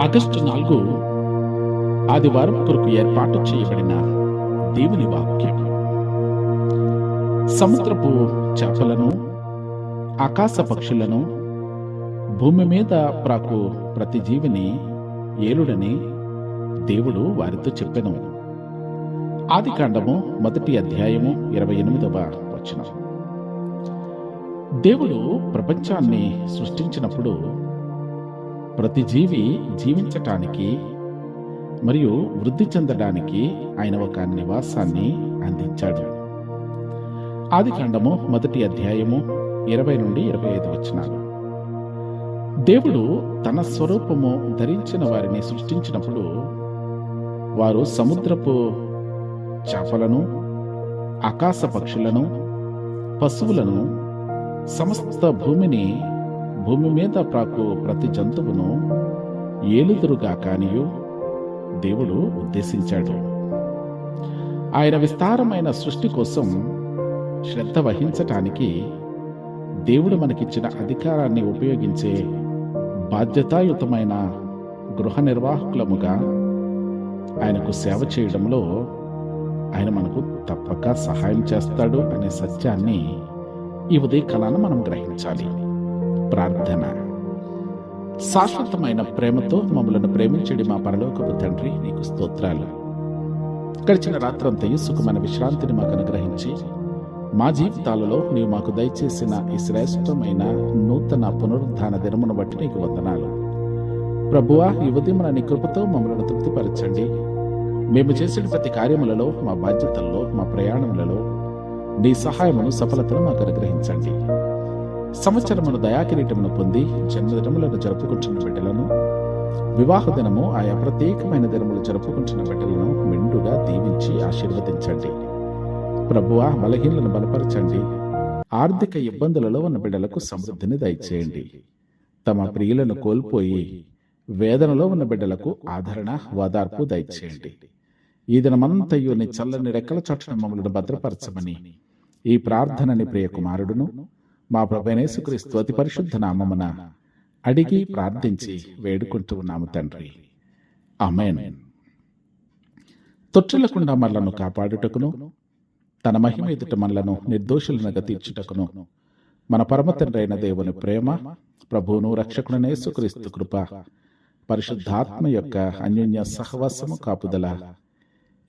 August నాలుగు ఆదివారం కొరకు ఏర్పాటు చేయబడిన దేవుని వాక్యం. సముద్రపు చేపలను ఆకాశ పక్షులను భూమి మీద ప్రాకు ప్రతి జీవిని ఏలుడని దేవుడు వారితో చెప్పెను. ఆది కాండము మొదటి అధ్యాయము ఇరవై ఎనిమిదవ వచనం. దేవుడు ప్రపంచాన్ని సృష్టించినప్పుడు ప్రతి జీవి జీవించటానికి మరియు వృద్ధి చెందడానికి ఆయన ఒక నివాసాన్ని అందించాడు. ఆదికాండము మొదటి అధ్యాయము ఇరవై నుండి ఇరవై ఐదు వచనాలు. దేవుడు తన స్వరూపము ధరించిన వారిని సృష్టించినప్పుడు వారు సముద్రపు చేపలను ఆకాశ పక్షులను పశువులను సమస్త భూమిని భూమి మీద ప్రాకు ప్రతి జంతువును ఏలుదురుగా కానియు దేవుడు ఉద్దేశించాడు. ఆయన విస్తారమైన సృష్టి కోసం శ్రద్ధ వహించటానికి దేవుడు మనకిచ్చిన అధికారాన్ని ఉపయోగించే బాధ్యతాయుతమైన గృహ నిర్వాహకులముగా ఆయనకు సేవ చేయడంలో ఆయన మనకు తప్పక సహాయం చేస్తాడు అనే సత్యాన్ని ఈ ఉదయకాలాన్ని మనం గ్రహించాలి. ప్రార్థన. శాశ్వతమైన ప్రేమతో మమ్మలను ప్రేమించడి మా పరలోకపు తండ్రి నీకు స్తోత్రాలు. గడిచిన రాత్రంతయు సుఖమైన విశ్రాంతిని మాకు అనుగ్రహించి మా జీవితాలలో నీవు మాకు దయచేసిన ఈ శ్రేష్టమైన నూతన పునరుద్ధాన దినమును బట్టి నీకు వందనాలు. ప్రభువా ఈ ఉదయం నీ కృపతో మమ్మల్ని తృప్తిపరచండి. మేము చేసిన ప్రతి కార్యములలో మా బాధ్యతల్లో మా ప్రయాణములలో నీ సహాయమును సఫలతను మాకు అనుగ్రహించండి. సంవత్సరమును దయాకిరీటమును పొంది జన్మదినములను జరుపుకుంటున్న బిడ్డలను వివాహ దినము ఆయా ప్రత్యేకమైన దినములు జరుపుకుంటున్న బిడ్డలను మెండుగా దీవించి ఆశీర్వదించండి. ప్రభువా బలహీనలను బలపరచండి. ఆర్థిక ఇబ్బందులలో ఉన్న బిడ్డలకు సమృద్ధిని దయచేయండి. తమ ప్రియులను కోల్పోయి వేదనలో ఉన్న బిడ్డలకు ఆదరణ ఓదార్పు దయచేయండి. ఈ దినమంతయు నీ చల్లని రెక్కల చోటున మమ్మల్ని భద్రపరచమని ఈ ప్రార్థనని ప్రియ కుమారుడును మా ప్రభనేసుక్రీస్తు అతి పరిశుద్ధ నామమున అడిగి ప్రార్థించి వేడుకుంటూ ఉన్నాము తండ్రి. అమేన్ తొట్టులకుండా మనలను కాపాడుటకును తన మహిమ ఎదుట మనలను నిర్దోషులనగా తీర్చుటకును. మన పరమ తండ్రి అయిన దేవుని ప్రేమ ప్రభువును రక్షకుడనే సుక్రీస్తు కృప పరిశుద్ధాత్మ యొక్క అన్యోన్య సహవాసము కాపుదల.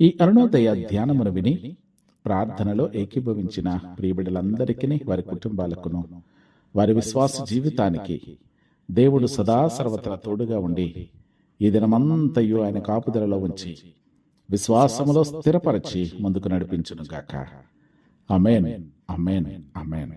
ఈ అరుణోదయ ధ్యానమును విని ప్రార్థనలో ఏకీభవించిన ప్రియబిడలందరికీ వారి కుటుంబాలకును వారి విశ్వాస జీవితానికి దేవుడు సదా సర్వత్రా తోడుగా ఉండి ఈ దినమంతయు ఆయన కాపుదలలో ఉంచి విశ్వాసములో స్థిరపరచి ముందుకు నడిపించునుగాక. అమేన్ అమేన్ అమేన్